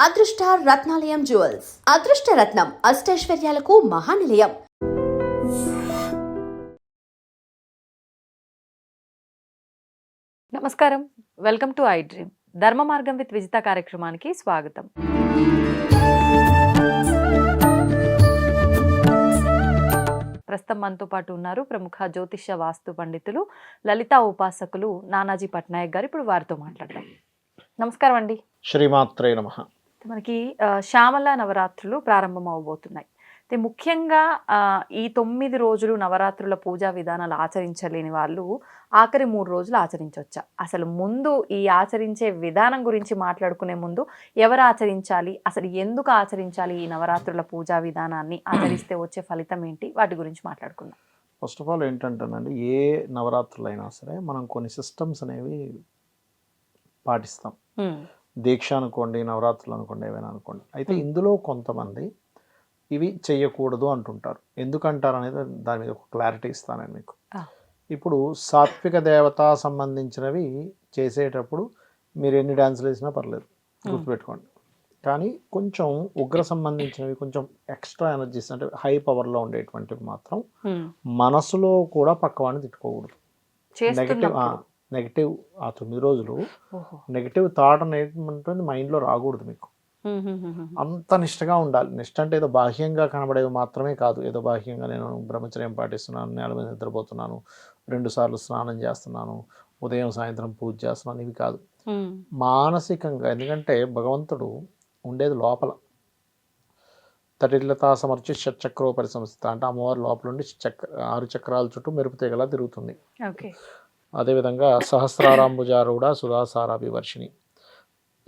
అదృష్ట రత్నాలయం జ్యువెల్స్. అదృష్ట రత్నం అష్టైశ్వర్యాలకు మహానిలయం. నమస్కారం. Welcome to I dream. ధర్మ మార్గం విత్ విజిత కార్యక్రమానికి స్వాగతం. ప్రస్తుతం మనతో పాటు ఉన్నారు ప్రముఖ జ్యోతిష్య వాస్తు పండితులు లలితా ఉపాసకులు నానాజీ పట్నాయక్ గారు. ఇప్పుడు వారితో మాట్లాడదాం. నమస్కారం అండి. శ్రీమాత్రే నమ. మనకి శ్యామల నవరాత్రులు ప్రారంభం అవబోతున్నాయి అయితే ముఖ్యంగా ఈ తొమ్మిది రోజులు నవరాత్రుల పూజా విధానాలు ఆచరించలేని వాళ్ళు ఆఖరి మూడు రోజులు ఆచరించవచ్చా అసలు ముందు ఈ ఆచరించే విధానం గురించి మాట్లాడుకునే ముందు ఎవరు ఆచరించాలి? అసలు ఎందుకు ఆచరించాలి ఈ నవరాత్రుల పూజా విధానాన్ని? ఆచరిస్తే వచ్చే ఫలితం ఏంటి? వాటి గురించి మాట్లాడుకుందాం. ఫస్ట్ ఆఫ్ ఆల్ ఏంటంటేనండి ఏ నవరాత్రులు అయినా సరే మనం కొన్ని సిస్టమ్స్ అనేవి పాటిస్తాం. దీక్ష అనుకోండి నవరాత్రులు అనుకోండి ఏవైనా అనుకోండి. అయితే. ఇందులో కొంతమంది ఇవి చెయ్యకూడదు అంటుంటారు. ఎందుకంటారు అనేది దాని మీద ఒక క్లారిటీ ఇస్తాను నేను మీకు. ఇప్పుడు సాత్విక దేవత సంబంధించినవి చేసేటప్పుడు మీరు ఎన్ని డ్యాన్సులు వేసినా పర్లేదు. గుర్తుపెట్టుకోండి. కానీ కొంచెం ఉగ్ర సంబంధించినవి కొంచెం ఎక్స్ట్రా ఎనర్జీస్ అంటే హై పవర్లో ఉండేటువంటివి మాత్రం మనసులో కూడా పక్కవాడిని తిట్టుకోకూడదు. నెగటివ్ నెగటివ్ ఆ తొమ్మిది రోజులు. నెగటివ్ థాట్ అనేది ఉంటుంది మైండ్లో రాకూడదు మీకు. అంత నిష్టగా ఉండాలి. నిష్ట అంటే ఏదో బాహ్యంగా కనబడేవి మాత్రమే కాదు. ఏదో బాహ్యంగా నేను బ్రహ్మచర్యం పాటిస్తున్నాను నేల మీద నిద్రపోతున్నాను రెండు సార్లు స్నానం చేస్తున్నాను ఉదయం సాయంత్రం పూజ చేస్తున్నాను ఇవి కాదు. మానసికంగా ఎందుకంటే భగవంతుడు ఉండేది లోపల. తటిలతా సమర్చి షట్చక్రో పరిసంస్థ అంటే అమ్మవారి లోపల ఉండి చక్ర ఆరు చక్రాల చుట్టూ మెరుపు తీగలా తిరుగుతుంది. అదేవిధంగా సహస్రారాంబుజారూఢ సుధాసారాభి వర్షిణి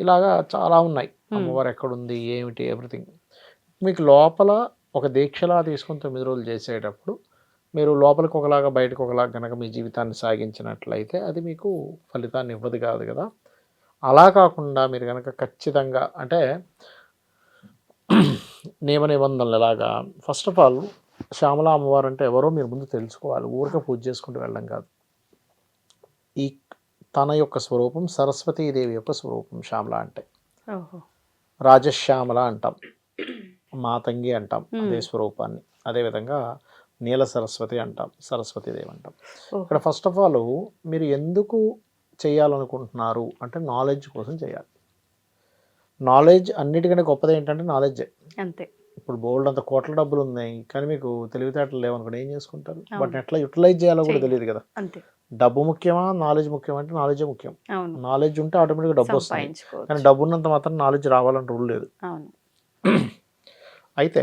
ఇలాగా చాలా ఉన్నాయి. అమ్మవారు ఎక్కడుంది ఏమిటి ఎవ్రీథింగ్. మీకు లోపల ఒక దీక్షలా తీసుకుని తొమ్మిది రోజులు చేసేటప్పుడు మీరు లోపలికి ఒకలాగా బయటకు ఒకలాగా కనుక మీ జీవితాన్ని సాగించినట్లయితే అది మీకు ఫలితాన్ని ఇవ్వదు కాదు కదా. అలా కాకుండా మీరు కనుక ఖచ్చితంగా అంటే నియమ నిబంధనలు ఎలాగా ఫస్ట్ ఆఫ్ ఆల్ శ్యామల అమ్మవారు అంటే ఎవరో మీరు ముందు తెలుసుకోవాలి. ఊరికే పూజ చేసుకుంటూ వెళ్ళడం కాదు. ఈ తన యొక్క స్వరూపం సరస్వతీదేవి యొక్క స్వరూపం శ్యామల అంటే. రాజశ్యామల అంటాం. మాతంగి అంటాం. అదే స్వరూపాన్ని. అదేవిధంగా నీల సరస్వతి అంటాం. సరస్వతీదేవి అంటాం. ఇక్కడ ఫస్ట్ ఆఫ్ ఆల్ మీరు ఎందుకు చేయాలనుకుంటున్నారు అంటే నాలెడ్జ్ కోసం చేయాలి. నాలెడ్జ్ అన్నిటికంటే గొప్పది ఏంటంటే నాలెడ్జే. అంతే. ఇప్పుడు బోల్డ్ అంత కోట్ల డబ్బులు ఉన్నాయి కానీ మీకు తెలివితేటలు లేవనుకోండి ఏం చేసుకుంటారు. వాటిని ఎట్లా యూటిలైజ్ చేయాలో కూడా. తెలియదు కదా. డబ్బు ముఖ్యమా నాలెడ్జ్ ముఖ్యమా అంటే నాలెడ్జే ముఖ్యం. నాలెడ్జ్ ఉంటే ఆటోమేటిక్గా డబ్బు వస్తుంది. కానీ డబ్బు ఉన్నంత మాత్రం నాలెడ్జ్ రావాలని రూల్ లేదు. అయితే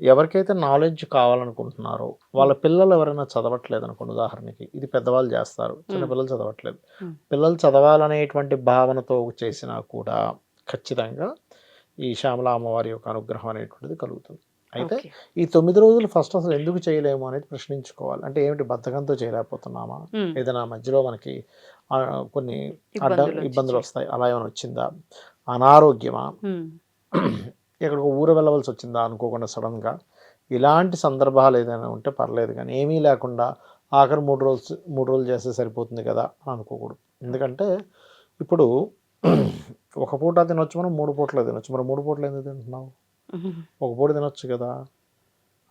ఎవరికైతే నాలెడ్జ్ కావాలనుకుంటున్నారో వాళ్ళ పిల్లలు ఎవరైనా చదవట్లేదు అనుకోండి ఉదాహరణకి ఇది పెద్దవాళ్ళు చేస్తారు చిన్న. పిల్లలు చదవట్లేదు. పిల్లలు చదవాలనేటువంటి భావనతో చేసినా కూడా ఖచ్చితంగా ఈ శ్యామల అమ్మవారి యొక్క అనుగ్రహం అనేటువంటిది కలుగుతుంది. అయితే. ఈ తొమ్మిది రోజులు ఫస్ట్ అసలు ఎందుకు చేయలేము అనేది ప్రశ్నించుకోవాలి. అంటే ఏమిటి బద్ధకంతో చేయలేకపోతున్నామా. ఏదైనా మధ్యలో మనకి కొన్ని అడ్డ ఇబ్బందులు వస్తాయి. అలా ఏమైనా వచ్చిందా? అనారోగ్యమా? ఉమ్. ఎక్కడికో ఊరు వెళ్ళవలసి వచ్చిందా అనుకోకుండా సడన్గా? ఇలాంటి సందర్భాలు ఏదైనా ఉంటే పర్లేదు కానీ ఏమీ లేకుండా ఆఖరి మూడు రోజులు మూడు రోజులు చేస్తే సరిపోతుంది కదా అని అనుకోకూడదు. ఎందుకంటే ఇప్పుడు ఒక పూట తినొచ్చు మనం మూడు పూటలు తినొచ్చు. మరి మూడు పూటలు ఎందుకు తింటున్నావు. ఒక పూట తినొచ్చు కదా.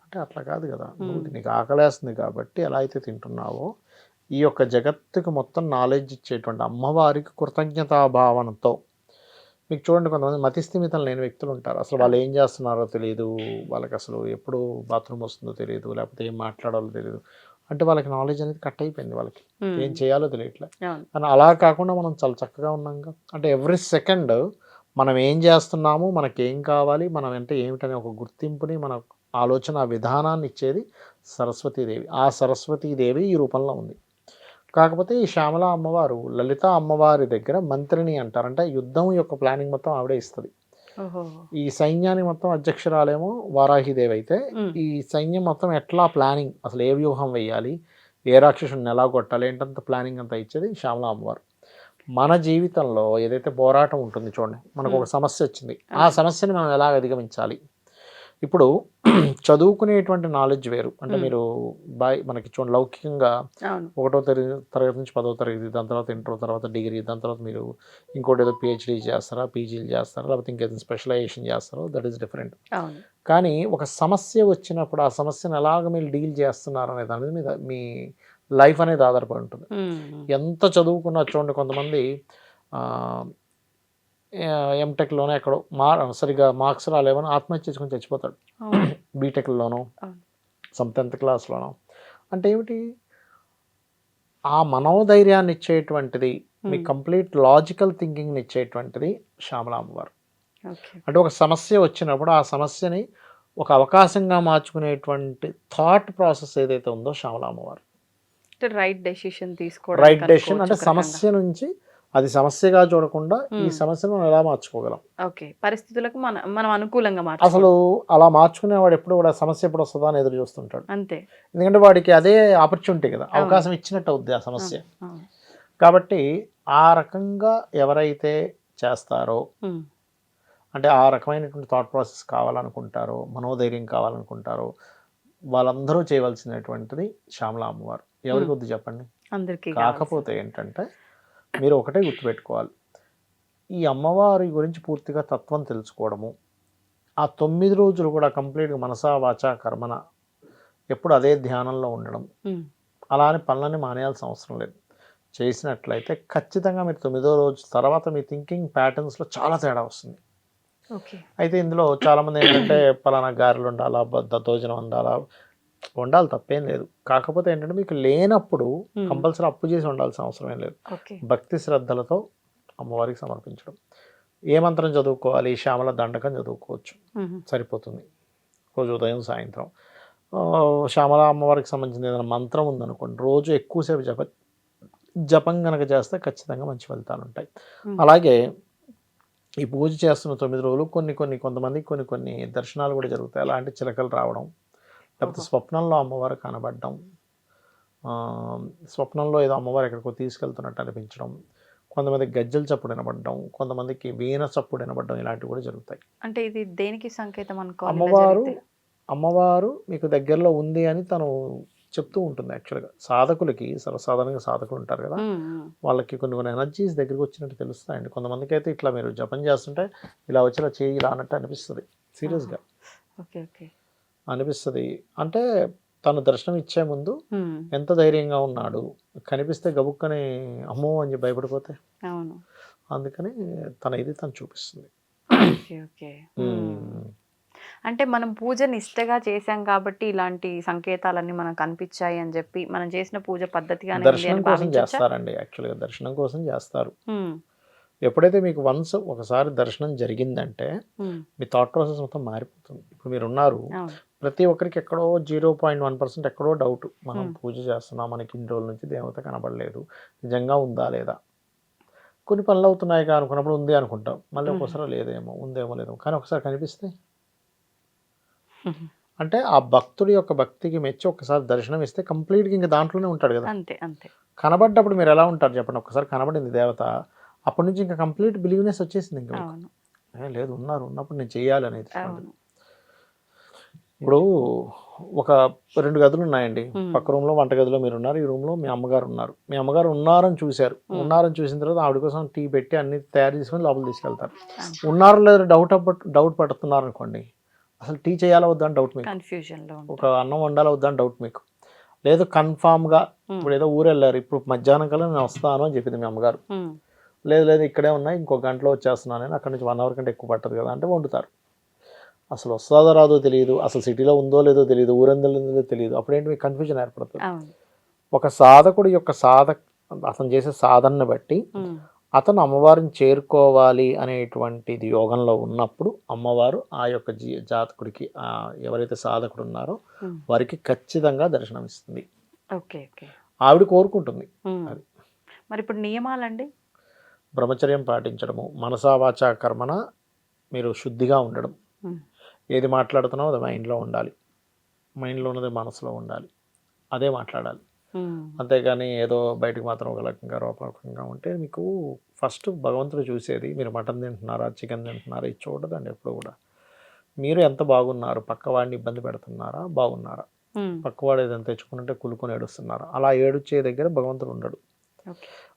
అంటే అట్లా కాదు కదా. నువ్వు. నీకు ఆకలేస్తుంది కాబట్టి ఎలా అయితే తింటున్నావో ఈ యొక్క జగత్తుకు మొత్తం నాలెడ్జ్ ఇచ్చేటువంటి అమ్మవారికి కృతజ్ఞతా భావనతో మీకు చూడండి కొంతమంది మతిస్థిమితం లేని వ్యక్తులు ఉంటారు. అసలు వాళ్ళు ఏం చేస్తున్నారో తెలియదు వాళ్ళకి అసలు ఎప్పుడు బాత్రూమ్ వస్తుందో తెలియదు లేకపోతే ఏం మాట్లాడాలో తెలియదు అంటే వాళ్ళకి నాలెడ్జ్ అనేది కట్ అయిపోయింది వాళ్ళకి. ఏం చేయాలో తెలియట్లే. కానీ అలా కాకుండా మనం చాలా చక్కగా ఉన్నాం కదా అంటే ఎవ్రీ సెకండ్ మనం ఏం చేస్తున్నాము మనకి ఏం కావాలి మనం అంటే ఏమిటనే ఒక గుర్తింపుని మన ఆలోచన విధానాన్ని ఇచ్చేది సరస్వతీదేవి. ఆ సరస్వతీదేవి ఈ రూపంలో ఉంది. కాకపోతే ఈ శ్యామల అమ్మవారు లలిత అమ్మవారి దగ్గర మంత్రిని అంటారంటే యుద్ధం యొక్క ప్లానింగ్ మొత్తం ఆవిడే ఇస్తుంది. ఈ సైన్యానికి మొత్తం అధ్యక్షురాలేమో వారాహిదేవి అయితే. ఈ సైన్యం మొత్తం ఎట్లా ప్లానింగ్? అసలు ఏ వ్యూహం వేయాలి ఏ రాక్షసుని ఎలా కొట్టాలి? ఏంటంత ప్లానింగ్ అంతా ఇచ్చేది శ్యామల అమ్మవారు. మన జీవితంలో ఏదైతే పోరాటం ఉంటుంది చూడండి మనకు ఒక సమస్య వచ్చింది. ఆ సమస్యని మనం ఎలా అధిగమించాలి? ఇప్పుడు చదువుకునేటువంటి నాలెడ్జ్ వేరు. అంటే. మీరు బాయ్ మనకి చూడండి లౌకికంగా ఒకటో తరగతి తరగతి నుంచి పదో తరగతి దాని తర్వాత ఇంటర్ తర్వాత డిగ్రీ దాని తర్వాత మీరు ఇంకోటి ఏదో పిహెచ్డీ చేస్తారా పీజీలు చేస్తారా లేకపోతే ఇంకేదో స్పెషలైజేషన్ చేస్తారో దట్ ఈస్ డిఫరెంట్ కానీ ఒక సమస్య వచ్చినప్పుడు ఆ సమస్యను ఎలాగ మీరు డీల్ చేస్తున్నారు అనే దాని మీద మీ లైఫ్ అనేది ఆధారపడి ఉంటుంది. ఎంత చదువుకున్నా చూడండి కొంతమంది ఎంటెక్లోనే ఎక్కడో మా సరిగా మార్క్స్ రాలేవని ఆత్మహత్య చేసుకొని చచ్చిపోతాడు. బీటెక్లోనో. సమ్ టెన్త్ క్లాస్లోనో అంటే ఏమిటి? ఆ మనోధైర్యాన్ని ఇచ్చేటువంటిది మీ కంప్లీట్ లాజికల్ థింకింగ్ని ఇచ్చేటువంటిది శ్యామల అమ్మవారు ఓకే. అంటే ఒక సమస్య వచ్చినప్పుడు ఆ సమస్యని ఒక అవకాశంగా మార్చుకునేటువంటి థాట్ ప్రాసెస్ ఏదైతే ఉందో శ్యామల అమ్మవారు అంటే రైట్ డెసిషన్ తీసుకోవడం రైట్ డెసిషన్ అంటే సమస్య నుంచి అది సమస్యగా చూడకుండా ఈ. సమస్యను మనం ఎలా మార్చుకోగలం? ఓకే. పరిస్థితులకు మన మనం అనుకూలంగా మార్చు అసలు అలా మార్చుకునేవాడు ఎప్పుడు కూడా సమస్య ఎప్పుడు వస్తుందా అని ఎదురు చూస్తుంటాడు. అంతే. ఎందుకంటే వాడికి అదే ఆపర్చునిటీ కదా. అవకాశం ఇచ్చినట్టు అవుద్ది ఆ సమస్య. కాబట్టి ఆ రకంగా ఎవరైతే చేస్తారో అంటే ఆ రకమైనటువంటి థాట్ ప్రాసెస్ కావాలనుకుంటారో మనోధైర్యం కావాలనుకుంటారో వాళ్ళందరూ చేయవలసినటువంటిది శ్యామల అమ్మవారు. ఎవరికి. వద్దు చెప్పండి? అందరికీ కాకపోతే ఏంటంటే మీరు ఒకటే గుర్తుపెట్టుకోవాలి. ఈ అమ్మవారి గురించి పూర్తిగా తత్వం తెలుసుకోవడము ఆ తొమ్మిది రోజులు కూడా కంప్లీట్గా మనసా వాచా కర్మన ఎప్పుడు అదే ధ్యానంలో ఉండడం. అలానే పనులని మానేయాల్సిన అవసరం లేదు. చేసినట్లయితే ఖచ్చితంగా మీరు తొమ్మిదో రోజు తర్వాత మీ థింకింగ్ ప్యాటర్న్స్లో చాలా తేడా వస్తుంది. అయితే ఇందులో చాలామంది ఏంటంటే పలానా గారెలు ఉండాలా దద్దోజనం ఉండాలా వండాలి తప్పేం లేదు. కాకపోతే ఏంటంటే మీకు లేనప్పుడు. కంపల్సరీ అప్పు చేసి ఉండాల్సిన అవసరం ఏం లేదు. భక్తి శ్రద్ధలతో అమ్మవారికి సమర్పించడం. ఏ మంత్రం చదువుకోవాలి? శ్యామల దండకం చదువుకోవచ్చు. సరిపోతుంది. రోజు ఉదయం సాయంత్రం. శ్యామల అమ్మవారికి సంబంధించిన ఏదైనా మంత్రం ఉందనుకోండి రోజు ఎక్కువసేపు జప జపం కనుక చేస్తే ఖచ్చితంగా మంచి ఫలితాలు ఉంటాయి. అలాగే ఈ పూజ చేస్తున్న తొమ్మిది రోజులు కొన్ని కొన్ని కొంతమందికి కొన్ని కొన్ని దర్శనాలు కూడా జరుగుతాయి. అలాంటి చిలకలు రావడం లేకపోతే. స్వప్నంలో అమ్మవారు కనబడడం స్వప్నంలో ఏదో అమ్మవారు ఎక్కడికో తీసుకెళ్తున్నట్టు అనిపించడం కొంతమంది గజ్జల చప్పుడు వినబడడం కొంతమందికి వీణ చప్పుడు వినబడడం ఇలాంటివి కూడా జరుగుతాయి. అంటే ఇది దేనికి సంకేతం ఇలా అమ్మవారు? అమ్మవారు మీకు దగ్గరలో ఉంది అని తను చెప్తూ ఉంటుంది యాక్చువల్గా. సాధకులకి సర్వసాధారణంగా సాధకులు ఉంటారు కదా వాళ్ళకి కొన్ని కొన్ని ఎనర్జీస్ దగ్గరికి వచ్చినట్టు తెలుస్తాయండి. కొంతమందికి అయితే ఇట్లా మీరు జపం చేస్తుంటే ఇలా వచ్చి ఇలా చేయి రానట్టు అనిపిస్తుంది సీరియస్గా. Okay okay. అనిపిస్తుంది. అంటే తను దర్శనం ఇచ్చే ముందు ఎంత ధైర్యంగా ఉన్నాడు? కనిపిస్తే గబుక్కని అమ్మో అని చెప్పి భయపడిపోతే? అవును. అందుకని తన ఇది తను చూపిస్తుంది. అంటే మనం పూజ నిష్టగా చేశాం కాబట్టి ఇలాంటి సంకేతాలన్నీ మనకు కనిపించాయి అని చెప్పి మనం చేసిన పూజ పద్ధతిగానే ఉంది దర్శనం కోసం? చేస్తారండి. యాక్చువల్గా దర్శనం కోసం చేస్తారు. ఎప్పుడైతే మీకు వన్స్ ఒకసారి దర్శనం జరిగిందంటే మీ థాట్ ప్రాసెస్ మొత్తం మారిపోతుంది. ఇప్పుడు మీరు ఉన్నారు ప్రతి ఒక్కరికి ఎక్కడో జీరో పాయింట్ వన్ పర్సెంట్ ఎక్కడో డౌట్. మనం. పూజ చేస్తున్నాం మనకి ఇన్ని రోజుల నుంచి దేవత కనబడలేదు నిజంగా ఉందా లేదా? కొన్ని పనులు అవుతున్నాయి అనుకున్నప్పుడు ఉంది అనుకుంటాం. మళ్ళీ. ఒక్కోసారి లేదేమో ఉందేమో లేదేమో కానీ ఒకసారి కనిపిస్తే? అంటే ఆ భక్తుడి యొక్క భక్తికి మెచ్చి ఒకసారి దర్శనం ఇస్తే కంప్లీట్గా ఇంకా దాంట్లోనే ఉంటాడు కదా. అంతే అంతే. కనబడ్డప్పుడు మీరు ఎలా ఉంటారు చెప్పండి. ఒకసారి కనబడింది దేవత అప్పటి నుంచి ఇంకా కంప్లీట్ బిలీవ్నెస్ వచ్చేసింది ఇంకా లేదు ఉన్నారు ఉన్నప్పుడు నేను చేయాలి అనేది ఇప్పుడు ఒక రెండు గదులు ఉన్నాయండి. పక్క రూమ్లో వంట గదిలో మీరు ఉన్నారు ఈ రూమ్లో మీ అమ్మగారు ఉన్నారు. మీ అమ్మగారు ఉన్నారని చూశారు. ఉన్నారని చూసిన తర్వాత ఆవిడ కోసం టీ పెట్టి అన్ని తయారు చేసుకొని లోపల తీసుకెళ్తారు. ఉన్నారో లేదో డౌట్ డౌట్ పడుతున్నారు అనుకోండి అసలు టీ చేయాలా వద్దా అని డౌట్ మీకు. ఒక అన్నం వండాలా వద్దా అని డౌట్ మీకు. లేదు కన్ఫామ్గా ఇప్పుడు ఏదో ఊరు వెళ్ళారు ఇప్పుడు మధ్యాహ్నం కల్లా నేను వస్తాను అని చెప్పింది మీ అమ్మగారు. లేదు లేదు ఇక్కడే ఉన్నాయి ఇంకో గంటలో వచ్చేస్తున్నాను నేను అక్కడి నుంచి వన్ అవర్ కంటే ఎక్కువ పట్టదు కదా అంటే వండుతారు. అసలు వస్తుందో రాదో తెలియదు అసలు సిటీలో ఉందో లేదో తెలియదు ఊరందో లేదో తెలియదు. అప్పుడేంటి? మీకు కన్ఫ్యూజన్ ఏర్పడుతుంది. ఒక సాధకుడి యొక్క సాధ అతను చేసే సాధనని బట్టి అతను అమ్మవారిని చేరుకోవాలి అనేటువంటిది యోగంలో ఉన్నప్పుడు అమ్మవారు ఆ యొక్క జీ జాతకుడికి ఎవరైతే సాధకుడు ఉన్నారో వారికి ఖచ్చితంగా దర్శనమిస్తుంది. Okay okay. ఆవిడ కోరుకుంటుంది. మరి ఇప్పుడు నియమాలండి? బ్రహ్మచర్యం పాటించడము మనసా వాచా కర్మన మీరు శుద్ధిగా ఉండడం. ఏది మాట్లాడుతున్నావో అది మైండ్లో ఉండాలి. మైండ్లో ఉన్నది మనసులో ఉండాలి. అదే మాట్లాడాలి. అంతేగాని ఏదో బయటకు మాత్రం ఒక రకంగా రూపకంగా ఉంటే మీకు ఫస్ట్ భగవంతుడు చూసేది మీరు మటన్ తింటున్నారా చికెన్ తింటున్నారా ఇది చూడదండి ఎప్పుడు కూడా. మీరు ఎంత బాగున్నారు పక్కవాడిని ఇబ్బంది పెడుతున్నారా బాగున్నారా? పక్కవాడు ఏదైనా తెచ్చుకుంటే కులుకొని ఏడుస్తున్నారా? అలా ఏడుచే దగ్గర భగవంతుడు ఉండడు.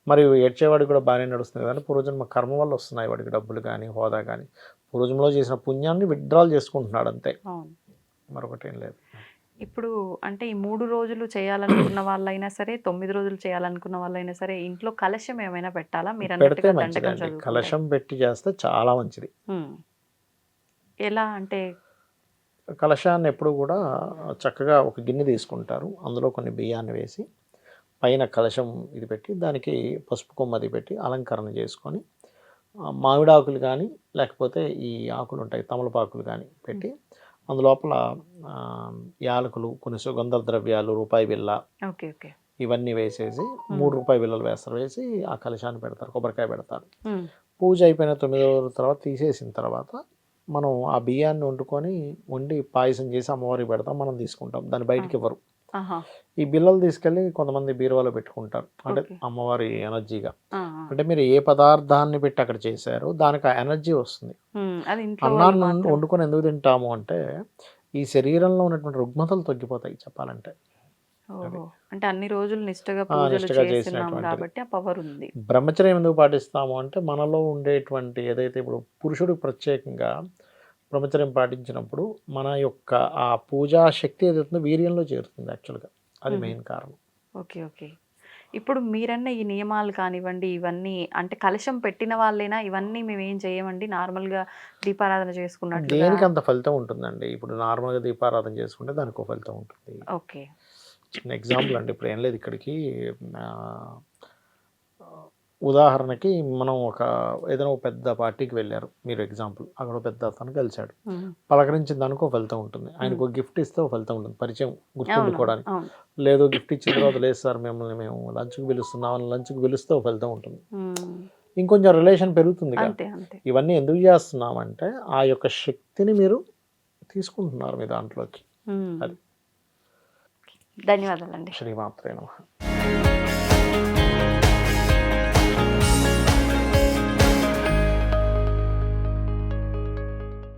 ఓకే. మరి ఏడ్చేవాడికి కూడా బాగానే నడుస్తుంది కానీ పూర్వజన్మ కర్మ వల్ల వస్తున్నాయి వాడికి డబ్బులు కానీ హోదా కానీ. పూర్వజన్మలో చేసిన పుణ్యాన్ని విత్డ్రాల్ చేసుకుంటున్నాడు అంతే. మరొకటి ఏం లేదు. ఇప్పుడు అంటే ఈ మూడు రోజులు చేయాలనుకున్న వాళ్ళైనా సరే తొమ్మిది రోజులు చేయాలనుకున్న వాళ్ళైనా సరే ఇంట్లో కలశం ఏమైనా పెట్టాలా? మీరు. కలశం పెట్టి చేస్తే చాలా మంచిది. ఎలా అంటే? కలశాన్ని ఎప్పుడు కూడా చక్కగా ఒక గిన్నె తీసుకుంటారు. అందులో కొన్ని బియ్యాన్ని వేసి పైన కలశం ఇది పెట్టి దానికి పసుపు కొమ్మది పెట్టి అలంకరణ చేసుకొని మామిడాకులు కానీ లేకపోతే ఈ ఆకులు ఉంటాయి తమలపాకులు కానీ పెట్టి అందులోపల యాలకులు కొన్ని సుగంధ ద్రవ్యాలు రూపాయి ఓకే ఓకే. ఇవన్నీ వేసేసి మూడు రూపాయి బిళ్ళలు వేస్తారు వేసి ఆ కలశాన్ని పెడతారు కొబ్బరికాయ పెడతారు. పూజ అయిపోయిన తొమ్మిదో రోజు తర్వాత తీసేసిన తర్వాత మనం ఆ బియ్యాన్ని వండుకొని వండి పాయసం చేసి అమ్మవారికి పెడతాం మనం తీసుకుంటాం. దాన్ని బయటికి ఇవ్వరు. ఈ బిల్లలు తీసుకెళ్ళి కొంతమంది బీరువాలో పెట్టుకుంటారు. అంటే. అమ్మవారి ఎనర్జీగా. అంటే మీరు ఏ పదార్థాన్ని పెట్టి అక్కడ చేశారో దానికి ఆ ఎనర్జీ వస్తుంది. అన్నాన్ని వండుకొని ఎందుకు తింటాము అంటే ఈ శరీరంలో ఉన్నటువంటి రుగ్మతలు తగ్గిపోతాయి చెప్పాలంటే. అంటే అన్ని రోజులు నిష్టగా. కాబట్టి ఆ పవర్ ఉంది. బ్రహ్మచర్యం ఎందుకు పాటిస్తాము అంటే మనలో ఉండేటువంటి ఏదైతే ఇప్పుడు పురుషుడికి ప్రత్యేకంగా బ్రహ్మచర్యం పాటించినప్పుడు మన యొక్క ఆ పూజా శక్తి ఏదైతుందో వీర్యంలో చేరుతుంది యాక్చువల్గా. అది. మెయిన్ కారణం. Okay okay. ఇప్పుడు మీరన్న ఈ నియమాలు కానివ్వండి ఇవన్నీ అంటే కలశం పెట్టిన వాళ్ళైనా ఇవన్నీ మేము ఏం చేయమండి? నార్మల్గా దీపారాధన చేసుకున్నట్లుగా? దేనికి అంత ఫలితం ఉంటుందండి? ఇప్పుడు నార్మల్గా దీపారాధన చేసుకుంటే దానికి ఫలితం ఉంటుంది. ఓకే. చిన్న ఎగ్జాంపుల్ అండి ఇప్పుడు ఏం లేదు ఇక్కడికి ఉదాహరణకి మనం ఒక ఏదైనా ఒక పెద్ద పార్టీకి వెళ్ళారు. మీరు ఎగ్జాంపుల్ అక్కడ పెద్ద అతను కలిశాడు. పలకరించిన దానికి ఫలితం ఉంటుంది. ఆయనకు గిఫ్ట్ ఇస్తే ఫలితం ఉంటుంది. పరిచయం గుర్తుండుకోవడానికి లేదు గిఫ్ట్ ఇచ్చిన తర్వాత లేదు సార్ మిమ్మల్ని మేము లంచ్కి పిలుస్తున్నాం. లంచ్కి పిలుస్తే ఫలితం ఉంటుంది. ఇంకొంచెం రిలేషన్ పెరుగుతుంది ఇవన్నీ ఎందుకు చేస్తున్నామంటే ఆ యొక్క శక్తిని మీరు తీసుకుంటున్నారు మీ దాంట్లోకి. అది. ధన్యవాదాలండి. శ్రీమాత్రే నమః.